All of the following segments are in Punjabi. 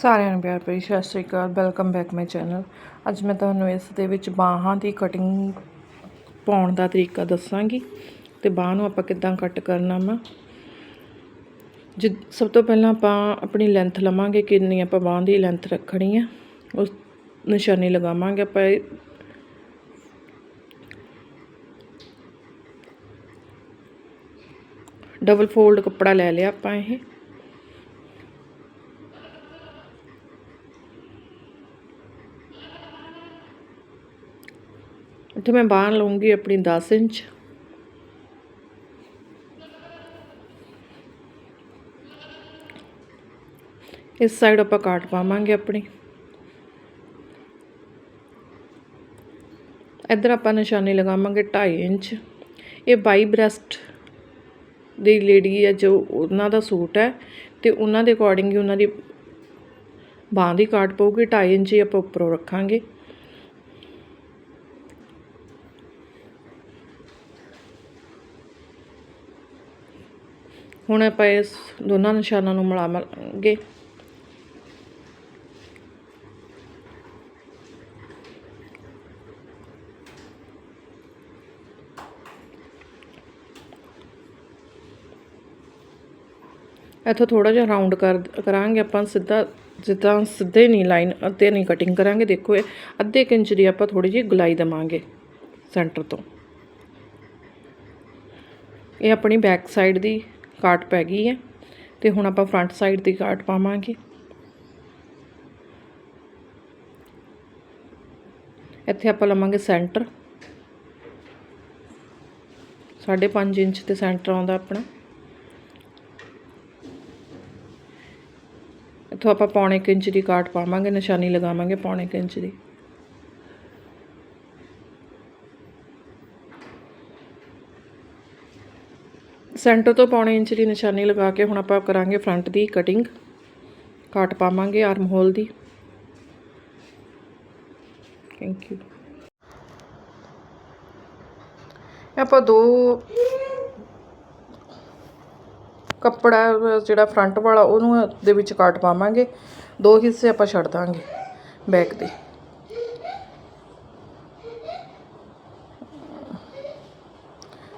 ਸਾਰਿਆਂ ਨੂੰ ਪਿਆਰ ਭਰੀ ਸਤਿ ਸ਼੍ਰੀ ਅਕਾਲ ਵੈਲਕਮ ਬੈਕ ਮਾਈ ਚੈਨਲ ਅੱਜ ਮੈਂ ਤੁਹਾਨੂੰ ਇਸ ਦੇ ਵਿੱਚ ਬਾਹਾਂ ਦੀ ਕਟਿੰਗ ਪਾਉਣ ਦਾ ਤਰੀਕਾ ਦੱਸਾਂਗੀ ਤੇ ਬਾਹ ਨੂੰ ਆਪਾਂ ਕਿੱਦਾਂ ਕੱਟ ਕਰਨਾ ਵਾ। ਜਿ ਸਭ ਤੋਂ ਪਹਿਲਾਂ ਆਪਾਂ ਆਪਣੀ ਲੈਂਥ ਲਵਾਂਗੇ, ਕਿੰਨੀ ਆਪਾਂ ਬਾਹ ਦੀ ਲੈਂਥ ਰੱਖਣੀ ਆ। ਉਸ ਨਿਸ਼ਾਨੀ ਲਗਾਵਾਂਗੇ ਆਪਾਂ ਇਹ। ਡਬਲ ਫੋਲਡ ਕੱਪੜਾ ਲੈ ਲਿਆ ਆਪਾਂ ਇਹ। ਇੱਥੇ ਮੈਂ ਬਾਂਹ ਲਵਾਂਗੀ ਆਪਣੀ 10 ਇੰਚ। ਇਸ ਸਾਈਡ ਆਪਾਂ ਕਾਟ ਪਾਵਾਂਗੇ ਆਪਣੀ। ਇੱਧਰ ਆਪਾਂ ਨਿਸ਼ਾਨੀ ਲਗਾਵਾਂਗੇ 2.5 ਇੰਚ। ਇਹ ਬਾਈ ਬ੍ਰੈਸਟ ਦੀ ਲੇਡੀ ਹੈ, ਜੋ ਉਹਨਾਂ ਦਾ ਸੂਟ ਹੈ ਤੇ ਉਹਨਾਂ ਦੇ ਅਕੋਰਡਿੰਗ ਹੀ ਉਹਨਾਂ ਦੀ ਬਾਂਹ ਦੀ ਕਾਟ ਪਊਗੀ। 2.5 ਇੰਚ ਹੀ ਆਪਾਂ ਉੱਪਰੋਂ ਰੱਖਾਂਗੇ। ਹੁਣ ਆਪਾਂ ਇਸ ਦੋਨਾਂ ਨਿਸ਼ਾਨਾਂ ਨੂੰ ਮਿਲਾਵਾਂਗੇ। ਇੱਥੋਂ ਥੋੜਾ ਜਿਹਾ ਰਾਉਂਡ ਕਰ ਕਰਾਂਗੇ ਆਪਾਂ ਸਿੱਧਾ, ਜਿੱਦਾਂ ਸਿੱਧੇ ਨਹੀਂ ਲਾਈਨ ਅੱਧੇ ਨਹੀਂ ਕਟਿੰਗ ਕਰਾਂਗੇ। ਦੇਖੋ ਇਹ ਅੱਧੇ ਕੁ ਇੰਚ ਦੀ ਆਪਾਂ ਥੋੜੀ ਜਿਹੀ ਗੁਲਾਈ ਦੇਵਾਂਗੇ ਸੈਂਟਰ ਤੋਂ। ਇਹ ਆਪਣੀ ਬੈਕ ਸਾਈਡ ਦੀ ਕਾਟ ਪੈ ਗਈ ਹੈ ਤੇ ਹੁਣ ਆਪਾਂ ਫਰੰਟ ਸਾਈਡ ਦੀ ਕਾਟ ਪਾਵਾਂਗੇ। ਇੱਥੇ ਆਪਾਂ ਲਵਾਂਗੇ ਸੈਂਟਰ 5.5 ਇੰਚ ਤੇ ਸੈਂਟਰ ਆਉਂਦਾ ਆਪਣਾ। ਇੱਥੋਂ ਆਪਾਂ ਪੌਣੇ ਕੁ ਇੰਚ ਦੀ ਕਾਟ ਪਾਵਾਂਗੇ, ਨਿਸ਼ਾਨੀ ਲਗਾਵਾਂਗੇ ਪੌਣੇ ਕੁ ਇੰਚ ਦੀ। ਸੈਂਟਰ ਤੋਂ ਪੌਣੇ ਇੰਚ ਦੀ ਨਿਸ਼ਾਨੀ ਲਗਾ ਕੇ ਹੁਣ ਆਪਾਂ ਕਰਾਂਗੇ ਫਰੰਟ ਦੀ ਕਟਿੰਗ। ਕਾਟ ਪਾਵਾਂਗੇ ਆਰਮ ਹੋਲ ਦੀ। ਥੈਂਕ ਯੂ ਆਪਾਂ ਦੋ ਕੱਪੜਾ, ਜਿਹੜਾ ਫਰੰਟ ਵਾਲਾ, ਉਹਨੂੰ ਦੇ ਵਿੱਚ ਕਾਟ ਪਾਵਾਂਗੇ। ਦੋ ਹਿੱਸੇ ਆਪਾਂ ਛੱਡ ਦਾਂਗੇ ਬੈਕ ਦੇ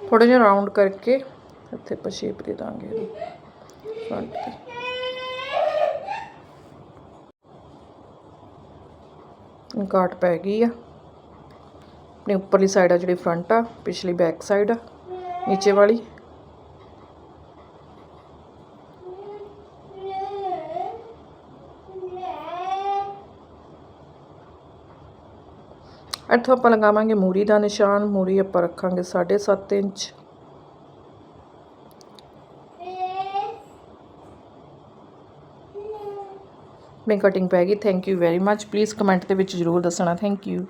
ਥੋੜਾ ਜਿਹਾ ਰਾਉਂਡ ਕਰਕੇ ਇੱਥੇ ਆਪਾਂ ਸ਼ੇਪ ਦੇ ਦਾਂਗੇ ਫਰੰਟ ਤੇ। ਕਾਟ ਪੈ ਗਈ ਆ। ਆਪਣੀ ਉੱਪਰਲੀ ਸਾਈਡ ਆ ਜਿਹੜੀ ਫਰੰਟ ਆ, ਪਿਛਲੀ ਬੈਕ ਸਾਈਡ ਆ, ਨੀਚੇ ਵਾਲੀ। ਇੱਥੋਂ ਆਪਾਂ ਲਗਾਵਾਂਗੇ ਮੂਰੀ ਦਾ ਨਿਸ਼ਾਨ, ਮੂਰੀ ਆਪਾਂ ਰੱਖਾਂਗੇ 7.5 ਇੰਚ। ਮੇਰੀ ਕਟਿੰਗ ਪੈ ਗਈ thank you very much please comment ਦੇ ਵਿੱਚ ਜ਼ਰੂਰ ਦੱਸਣਾ ਥੈਂਕ ਯੂ